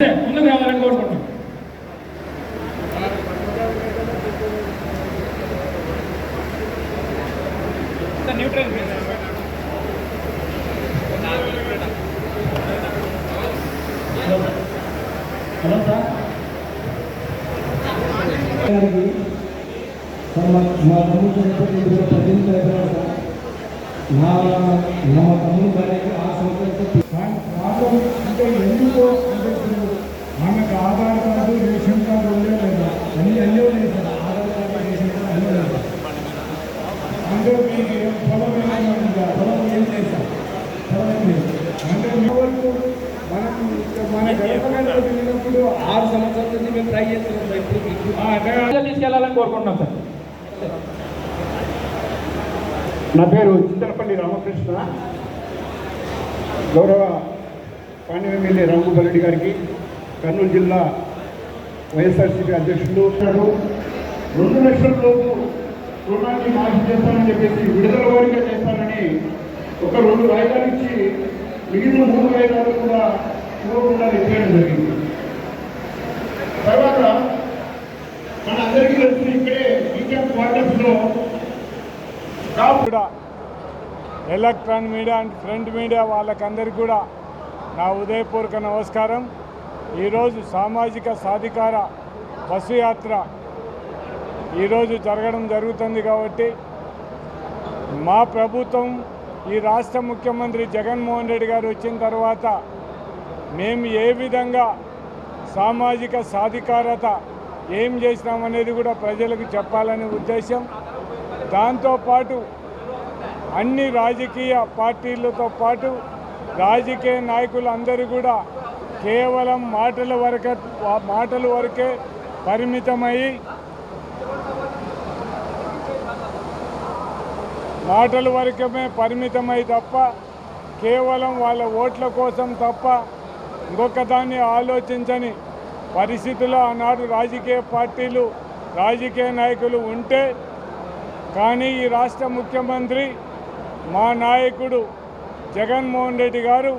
ముందుకు రావాలని కోరుకుంటున్నాం న్యూట్రల్ హలో సార్ మా ప్రభుత్వం తమ్ముడు చనిపోయి రెండు వేల పద్దెనిమిది అయిపోయాడు సార్ నా నా తమ్ముడు భార్యకి ఆ సంవత్సరం కాదు అంటే ఎందుకు అంటే ఆమెకు ఆధార్ కార్డు రేషన్ కార్డు అన్ని అన్నీ ఉన్నాయి sir Aadhaar card ration card అన్నీ ఉన్నాయి అంటే మీకు ఏం పొలం ఏమైనా పొలం ఏం పొలం ఏం లేదు అంటే మీ వరకు మనకు మన వెళ్ళినప్పుడు ఆరు సంవత్సరాల నుంచి మేము ట్రై చేస్తున్నాం సార్. ఇప్పుడు కోరుకుంటున్నాం సార్. నా పేరు చింతలపల్లి రామకృష్ణ. గౌరవ పాండ్య ఎమ్మెల్యే రామగోపాల్ రెడ్డి గారికి కర్నూలు జిల్లా వైఎస్ఆర్సీపీ అధ్యక్షులు రెండు లక్షల లోపు రుణాన్ని మాఫీ చేస్తానని చెప్పేసి విడుదల వారిగా చేస్తానని ఒక రెండు వాయిదాలు ఇచ్చి మిగిలిన మూడు వాయిదాలు కూడా ఇవ్వకుండా ఎత్తేయడం జరిగింది తర్వాత మన అందరికీ తెలుసు ఇక్కడే వీకెండ్ క్వార్టర్స్లో కూడా electronic media and print media వాళ్ళకందరికీ కూడా నా ఉదయపూర్వక నమస్కారం. ఈరోజు సామాజిక సాధికార బస్సు యాత్ర ఈరోజు జరగడం జరుగుతుంది కాబట్టి మా ప్రభుత్వం ఈ రాష్ట్ర ముఖ్యమంత్రి జగన్మోహన్ రెడ్డి గారు వచ్చిన తర్వాత మేము ఏ విధంగా సామాజిక సాధికారత ఏం చేసినామనేది కూడా ప్రజలకు చెప్పాలనే ఉద్దేశం. దాంతోపాటు అన్ని రాజకీయ పార్టీలతో పాటు రాజకీయ నాయకులు అందరూ కూడా కేవలం మాటల వరకే మాటల వరకే పరిమితమై మాటల వరకమే పరిమితమై తప్ప కేవలం వాళ్ళ ఓట్ల కోసం తప్ప ఇంకొక దాన్ని ఆలోచించని పరిస్థితిలో ఆనాడు రాజకీయ పార్టీలు రాజకీయ నాయకులు ఉంటే కానీ ఈ రాష్ట్ర ముఖ్యమంత్రి మా నాయకుడు జగన్మోహన్ రెడ్డి గారు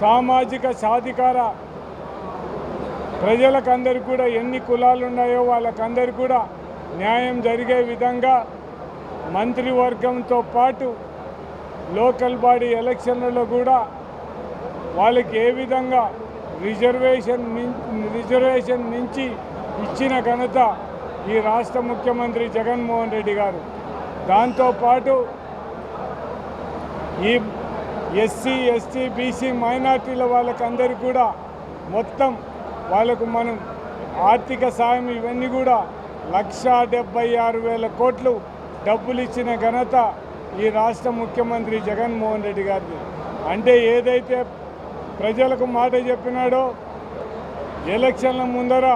సామాజిక సాధికార ప్రజలకందరికీ కూడా ఎన్ని కులాలు ఉన్నాయో వాళ్ళకందరూ కూడా న్యాయం జరిగే విధంగా మంత్రివర్గంతో పాటు లోకల్ బాడీ ఎలక్షన్లలో కూడా వాళ్ళకి ఏ విధంగా రిజర్వేషన్ రిజర్వేషన్ నుంచి ఇచ్చిన ఘనత ఈ రాష్ట్ర ముఖ్యమంత్రి జగన్మోహన్ రెడ్డి గారు. దాంతోపాటు ఈ ఎస్సీ ఎస్టీ బీసీ మైనార్టీల వాళ్ళకందరికీ కూడా మొత్తం వాళ్ళకు మనం ఆర్థిక సాయం ఇవన్నీ కూడా లక్షా డెబ్బై ఆరు వేల కోట్లు డబ్బులు ఇచ్చిన ఘనత ఈ రాష్ట్ర ముఖ్యమంత్రి జగన్మోహన్ రెడ్డి గారిది. అంటే ఏదైతే ప్రజలకు మాట చెప్పినాడో ఎలక్షన్ల ముందర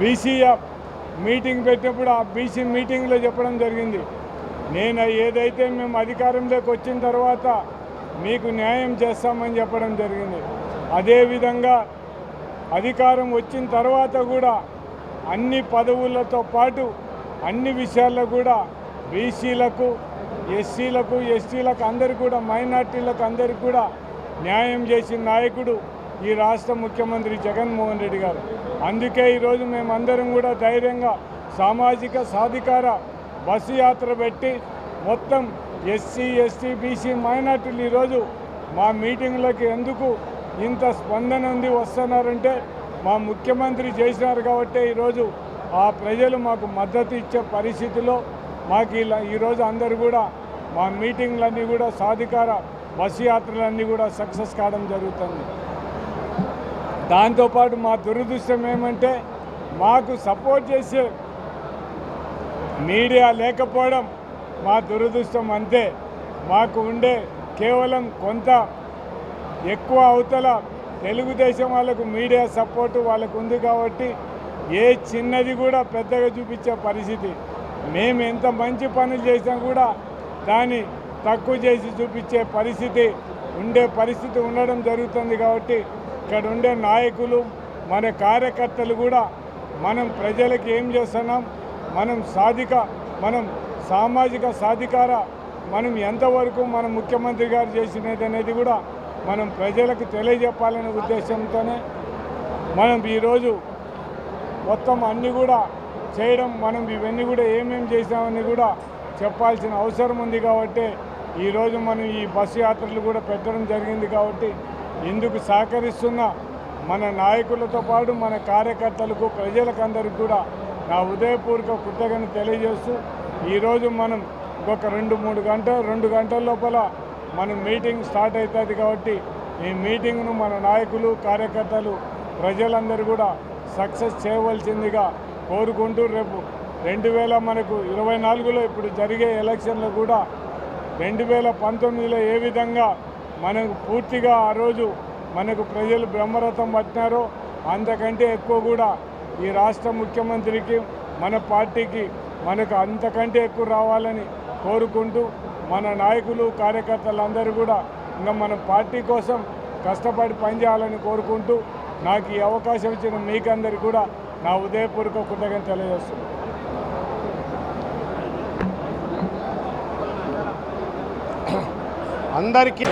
బీసీ మీటింగ్ పెట్టినప్పుడు ఆ బీసీ మీటింగ్లో చెప్పడం జరిగింది. నేను ఏదైతే మేము అధికారంలోకి వచ్చిన తర్వాత మీకు న్యాయం చేస్తామని చెప్పడం జరిగింది. అదేవిధంగా అధికారం వచ్చిన తర్వాత కూడా అన్ని పదవులతో పాటు అన్ని విషయాల్లో కూడా బీసీలకు ఎస్సీలకు ఎస్టీలకు అందరికీ కూడా మైనార్టీలకు అందరికీ కూడా న్యాయం చేసిన నాయకుడు ఈ రాష్ట్ర ముఖ్యమంత్రి జగన్మోహన్ రెడ్డి గారు. అందుకే ఈరోజు మేమందరం కూడా ధైర్యంగా సామాజిక సాధికార బస్సు యాత్ర పెట్టి మొత్తం ఎస్సీ ఎస్టీ బీసీ మైనార్టీలు ఈరోజు మా మీటింగ్లకి ఎందుకు ఇంత స్పందన ఉంది వస్తున్నారంటే మా ముఖ్యమంత్రి చేసినారు కాబట్టి ఈరోజు ఆ ప్రజలు మాకు మద్దతు ఇచ్చే పరిస్థితిలో మాకు ఇలా ఈరోజు అందరూ కూడా మా మీటింగ్లన్నీ కూడా సాధికార బస్సు యాత్రలన్నీ కూడా సక్సెస్ కావడం జరుగుతుంది. దాంతోపాటు మా దురదృష్టం ఏమంటే మాకు సపోర్ట్ చేసే మీడియా లేకపోవడం మా దురదృష్టం అంతే. మాకు ఉండే కేవలం కొంత ఎక్కువ అవతల తెలుగుదేశం వాళ్ళకు మీడియా సపోర్టు వాళ్ళకు ఉంది కాబట్టి ఏ చిన్నది కూడా పెద్దగా చూపించే పరిస్థితి. మేము ఎంత మంచి పనులు చేసినా కూడా దాన్ని తక్కువ చేసి చూపించే పరిస్థితి ఉండే పరిస్థితి ఉండడం జరుగుతుంది కాబట్టి ఇక్కడ ఉండే నాయకులు మన కార్యకర్తలు కూడా మనం ప్రజలకు ఏం చేస్తున్నాం మనం సాధిక మనం సామాజిక సాధికార మనం ఎంతవరకు మన ముఖ్యమంత్రి గారు చేసినది అనేది కూడా మనం ప్రజలకు తెలియజెప్పాలనే ఉద్దేశంతోనే మనం ఈరోజు మొత్తం అన్నీ కూడా చేయడం మనం ఇవన్నీ కూడా ఏమేమి చేసామని కూడా చెప్పాల్సిన అవసరం ఉంది కాబట్టి ఈరోజు మనం ఈ బస్సు యాత్రలు కూడా పెట్టడం జరిగింది కాబట్టి ఇందుకు సహకరిస్తున్న మన నాయకులతో పాటు మన కార్యకర్తలకు ప్రజలకు అందరికీ కూడా నా హృదయపూర్వక కృతజ్ఞత తెలియజేస్తూ ఈరోజు మనం ఇంకొక రెండు మూడు గంటలు రెండు గంటల లోపల మనం మీటింగ్ స్టార్ట్ అవుతుంది కాబట్టి ఈ మీటింగ్ను మన నాయకులు కార్యకర్తలు ప్రజలందరూ కూడా సక్సెస్ చేయవలసిందిగా కోరుకుంటూ రేపు రెండు వేల మనకు ఇరవై నాలుగులో ఇప్పుడు జరిగే ఎలక్షన్లో కూడా రెండు వేల పంతొమ్మిదిలో ఏ విధంగా మనకు పూర్తిగా ఆ రోజు మనకు ప్రజలు బ్రహ్మరథం పట్టినారో అంతకంటే ఎక్కువ కూడా ఈ రాష్ట్ర ముఖ్యమంత్రికి మన పార్టీకి మనకు అంతకంటే ఎక్కువ రావాలని కోరుకుంటూ మన నాయకులు కార్యకర్తలందరూ కూడా ఇంకా మన పార్టీ కోసం కష్టపడి పనిచేయాలని కోరుకుంటూ నాకు ఈ అవకాశం ఇచ్చిన మీకందరికీ కూడా నా ఉదయపూర్వక కృతజ్ఞత తెలియజేస్తున్నాను. అందరికీ